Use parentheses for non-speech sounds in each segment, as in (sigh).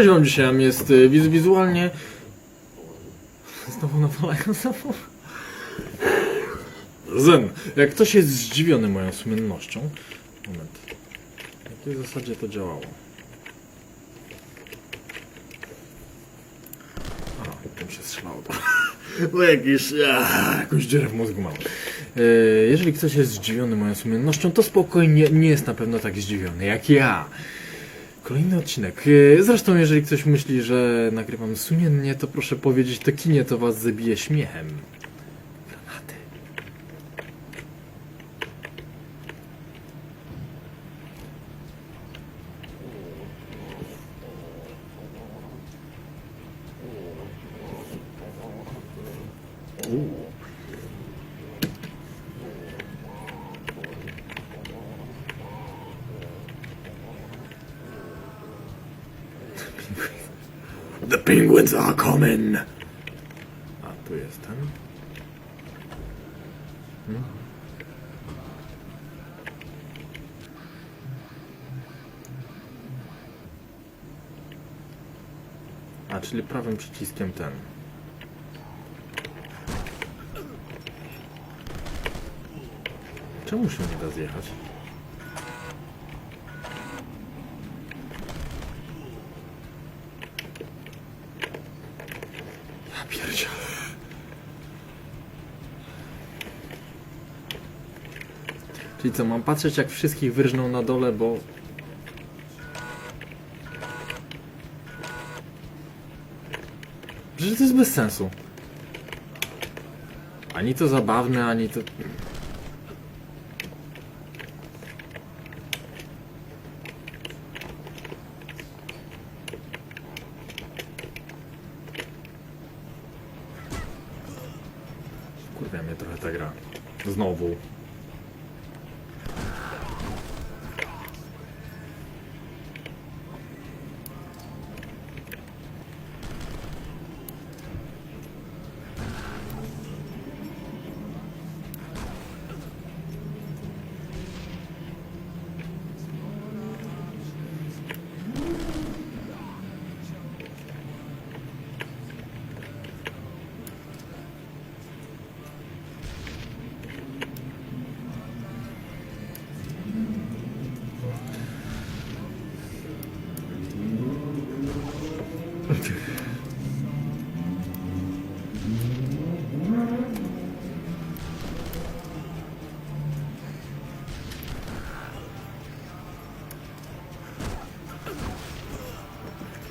Cześć wam dzisiaj, jest y, wiz wizualnie... (laughs) Znowu nawalają znowu. Zen. Jak ktoś jest zdziwiony moją sumiennością... Moment. W jakiej zasadzie to działało? A, tym się strzelało. Bo (laughs) jakiś... A, jakąś dziurę w mózgu mam. E, Jeżeli ktoś jest zdziwiony moją sumiennością, to spokojnie nie jest na pewno tak zdziwiony jak ja. Kolejny odcinek. E, Zresztą, jeżeli ktoś myśli, że nagrywam sumiennie, to proszę powiedzieć to kinie, to was zabije śmiechem. The penguins are coming! A, tu jestem. Hmm? A, czyli prawym przyciskiem ten. Czemu się nie da zjechać? Czyli co, mam patrzeć jak wszystkich wyrżną na dole, bo... Przecież to jest bez sensu. Ani to zabawne, ani to...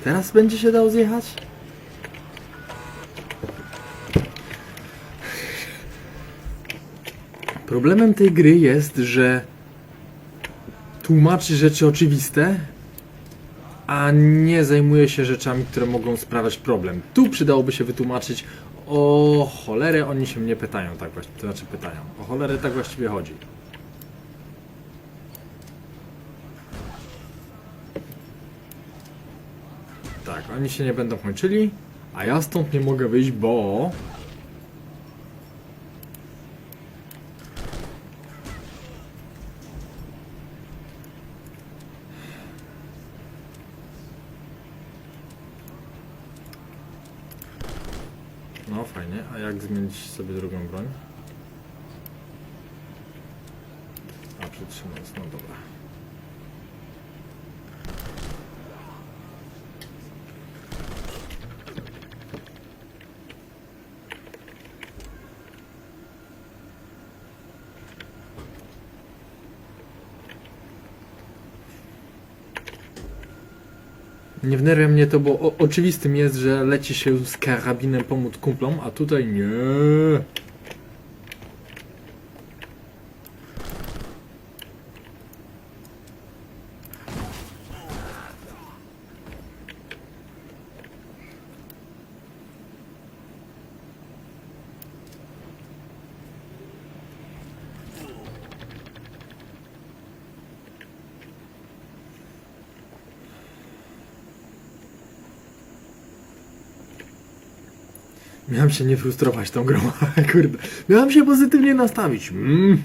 Teraz będzie się dał zjechać? Problemem tej gry jest, że tłumaczy rzeczy oczywiste, a nie zajmuje się rzeczami, które mogą sprawiać problem. Tu przydałoby się wytłumaczyć, o cholerę oni się mnie pytają, tak właściwie, to znaczy pytają, o cholerę tak właściwie chodzi. Tak, oni się nie będą kończyli, a ja stąd nie mogę wyjść, bo... No fajnie, a jak zmienić sobie drugą broń? A przytrzymując, no dobra. Nie wnerwia mnie to, bo o, oczywistym jest, że leci się z karabinem pomóc kumplom, a tutaj nie. Miałem się nie frustrować tą grą, (laughs) kurde. Miałem się pozytywnie nastawić. Mm.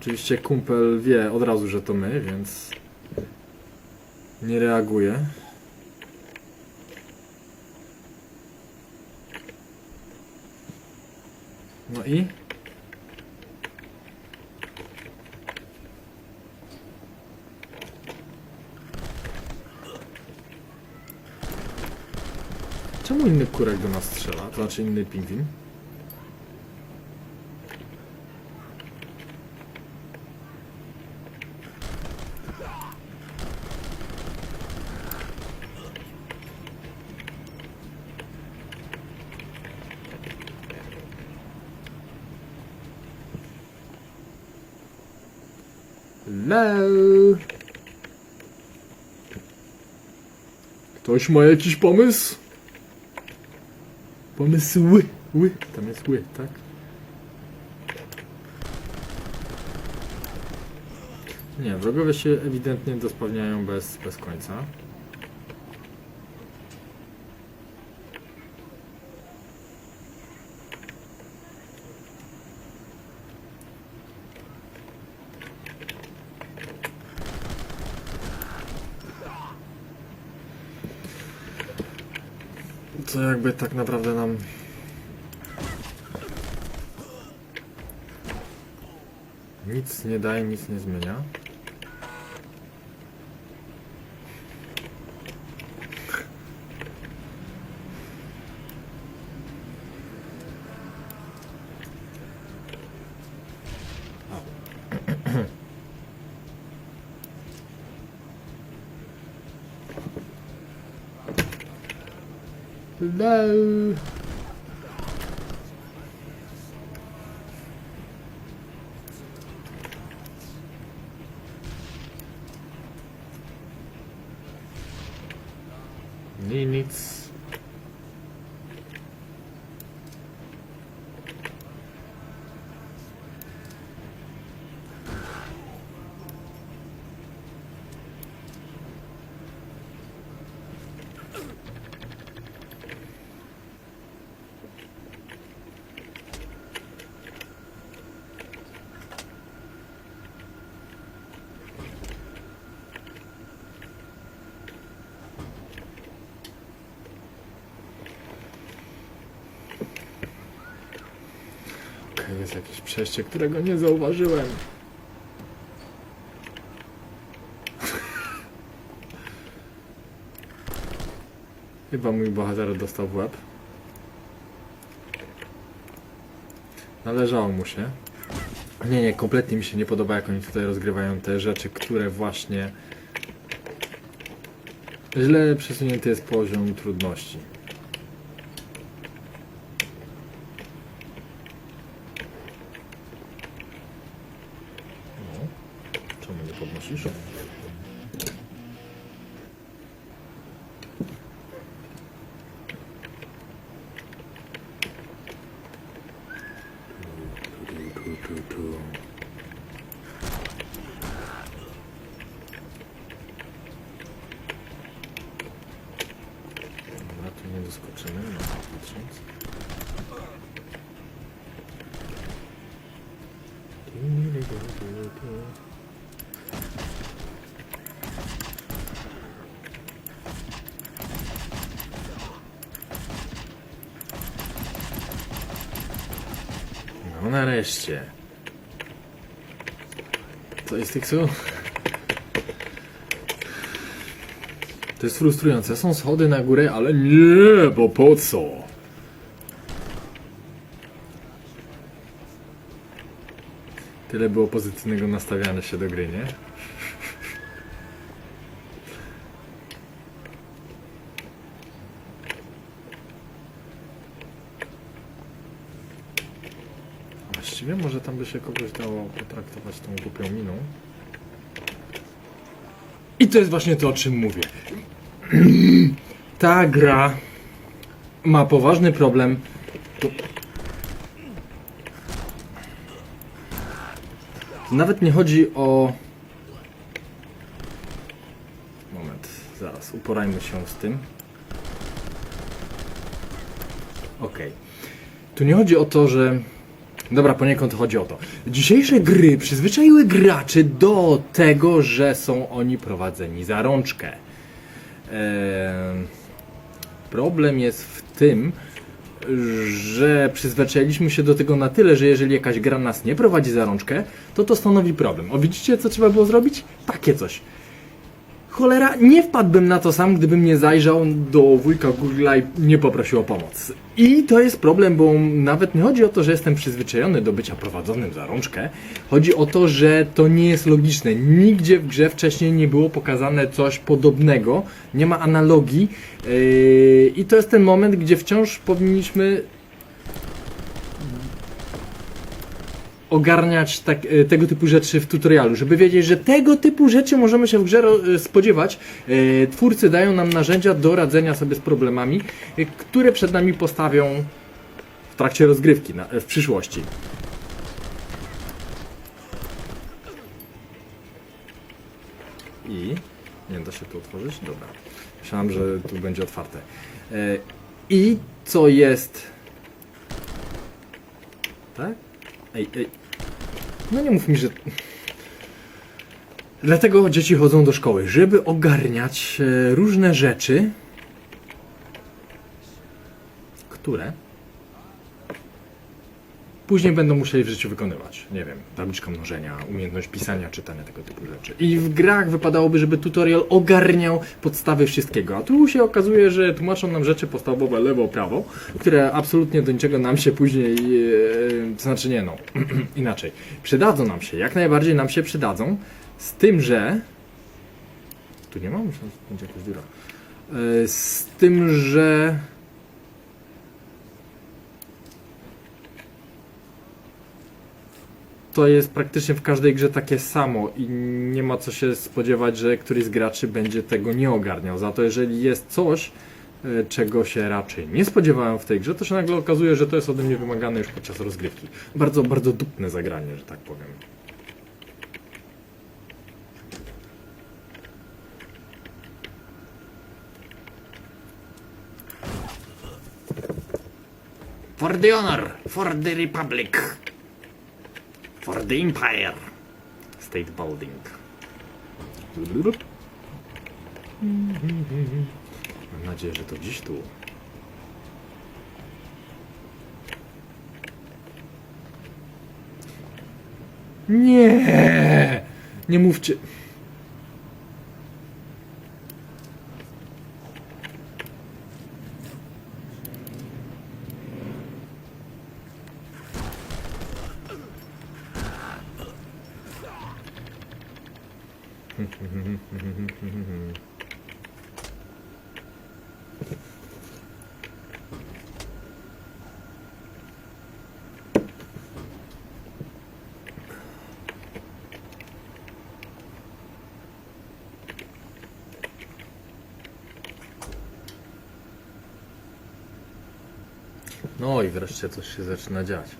Oczywiście kumpel wie od razu, że to my, więc nie reaguje. No i? Inny kurek do nas strzela? To znaczy inny pingwin? Hello. Ktoś ma jakiś pomysł? Pomysły. Ły. Tam jest ły, tak? Nie, wrogowie się ewidentnie dospawniają bez, bez końca. Co jakby tak naprawdę nam... Nic nie daje, nic nie zmienia. Hello. Nie nic. Okej, jest jakieś przejście, którego nie zauważyłem. (laughs) Chyba mój bohater dostał w łeb. Należało mu się. Nie, nie, kompletnie mi się nie podoba, jak oni tutaj rozgrywają te rzeczy, które właśnie... Źle przesunięty jest poziom trudności. No. Czemu nie podnosisz? Tu, tu, tu, tu. Dobra, tu nie doskoczymy, no patrząc. No nareszcie. Co jest Tyksu? To jest frustrujące. Są schody na górę, ale nie, bo po co? Tyle było pozytywnego nastawiania się do gry, nie? Właściwie może tam by się kogoś dało potraktować tą głupią miną. I to jest właśnie to, o czym mówię. (clears throat) Ta gra ma poważny problem. Nawet nie chodzi o. Moment, zaraz, uporajmy się z tym. Okej. Tu nie chodzi o to, że Dobra, poniekąd chodzi o to. Dzisiejsze gry przyzwyczaiły graczy do tego, że są oni prowadzeni za rączkę. Eee, problem jest w tym, że przyzwyczailiśmy się do tego na tyle, że jeżeli jakaś gra nas nie prowadzi za rączkę, to to stanowi problem. O widzicie, co trzeba było zrobić? Takie coś. Cholera, nie wpadłbym na to sam, gdybym nie zajrzał do wujka Google'a i nie poprosił o pomoc. I to jest problem, bo nawet nie chodzi o to, że jestem przyzwyczajony do bycia prowadzonym za rączkę. Chodzi o to, że to nie jest logiczne. Nigdzie w grze wcześniej nie było pokazane coś podobnego, nie ma analogii. Yy, I to jest ten moment, gdzie wciąż powinniśmy ogarniać tak, e, tego typu rzeczy w tutorialu, żeby wiedzieć, że tego typu rzeczy możemy się w grze e, spodziewać. E, Twórcy dają nam narzędzia do radzenia sobie z problemami, które przed nami postawią w trakcie rozgrywki na, w przyszłości. I nie da się tu otworzyć? Dobra. Myślałem, że tu będzie otwarte. I co jest. Tak? Ej, ej. No nie mów mi, że. Dlatego dzieci chodzą do szkoły, żeby ogarniać e, różne rzeczy, które później będą musieli w życiu wykonywać. Nie wiem, tabliczka mnożenia, umiejętność pisania, czytania, tego typu rzeczy. I w grach wypadałoby, żeby tutorial ogarniał podstawy wszystkiego. A tu się okazuje, że tłumaczą nam rzeczy podstawowe lewo, prawo, które absolutnie do niczego nam się później, e, znaczy nie no, (clears throat) inaczej. Przydadzą nam się, jak najbardziej nam się przydadzą, z tym, że... Tu nie ma? Myślałem, że będzie jakaś dziura. E, Z tym, że... to jest praktycznie w każdej grze takie samo i nie ma co się spodziewać, że któryś z graczy będzie tego nie ogarniał. Za to jeżeli jest coś, e, czego się raczej nie spodziewałem w tej grze, to się nagle okazuje, że to jest ode mnie wymagane już podczas rozgrywki. Bardzo, bardzo dupne zagranie, że tak powiem. For the honor, for the republic. The Empire. State building. Mam nadzieję, że to gdzieś tu. Nie! Nie mówcie. No i wreszcie coś się zaczyna dziać.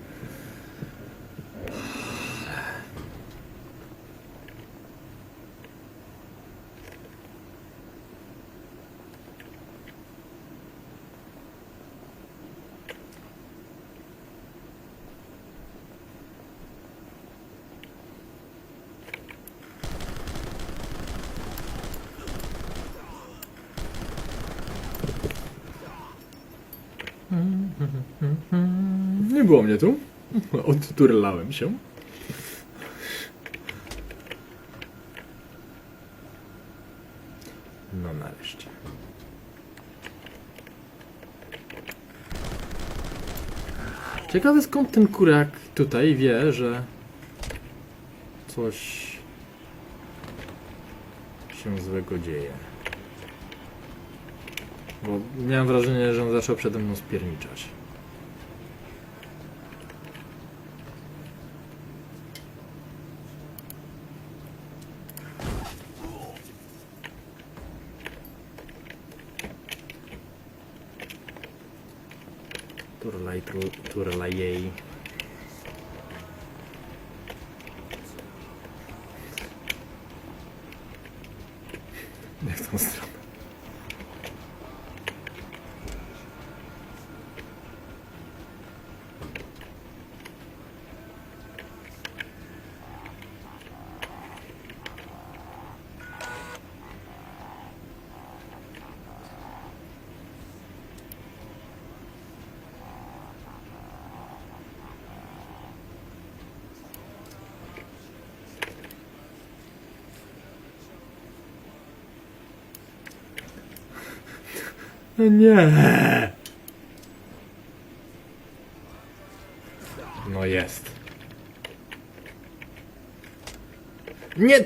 Było mnie tu. Odturlałem się. No nareszcie. Ciekawe skąd ten kurak tutaj wie, że coś się złego dzieje. Bo miałem wrażenie, że on zaczął przede mną spierniczać. Turlaj, tru- turlaj jej. Nie w tą stronę. No nie. No jest. Nie.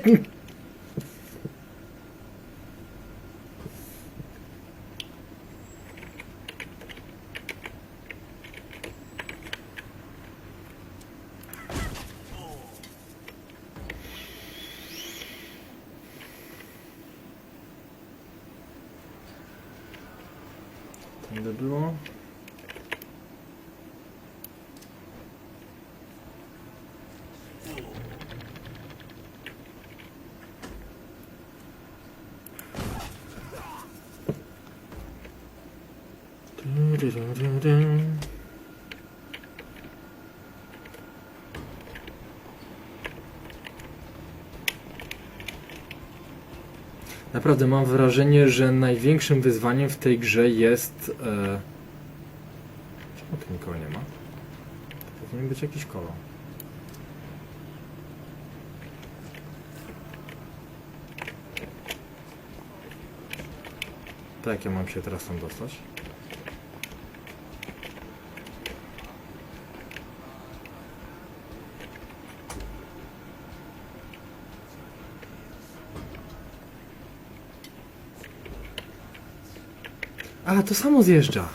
정도로 두루루루루. Naprawdę mam wrażenie, że największym wyzwaniem w tej grze jest. E... Czemu tu nikogo nie ma? To powinien być jakiś kolor. To jak ja mam się teraz tam dostać? A, to samo zjeżdża.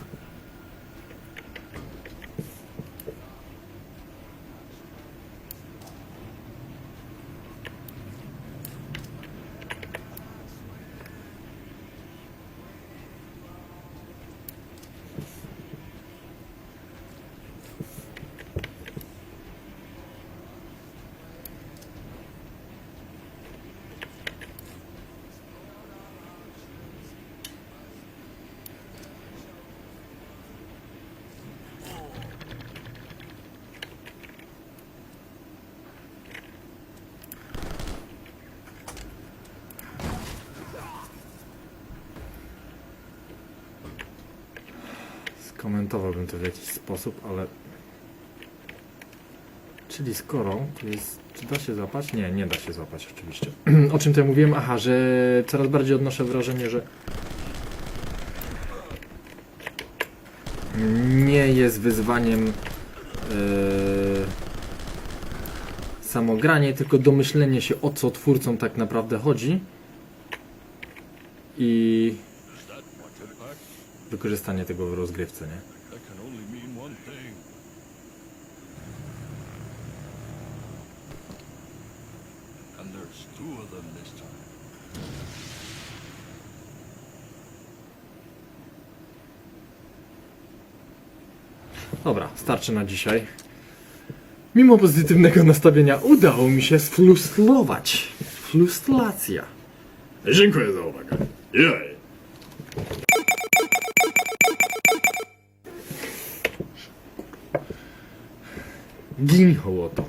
Skomentowałbym to w jakiś sposób, ale... Czyli skoro tu jest... Czy da się złapać? Nie, nie da się złapać oczywiście. (clears throat) o czym to ja mówiłem? Aha, że coraz bardziej odnoszę wrażenie, że nie jest wyzwaniem yy, samogranie, tylko domyślenie się o co twórcom tak naprawdę chodzi i wykorzystanie tego w rozgrywce, nie? Dobra, starczy na dzisiaj. Mimo pozytywnego nastawienia udało mi się sfrustrować. Frustracja. Dziękuję za uwagę. Jej. 銀をと。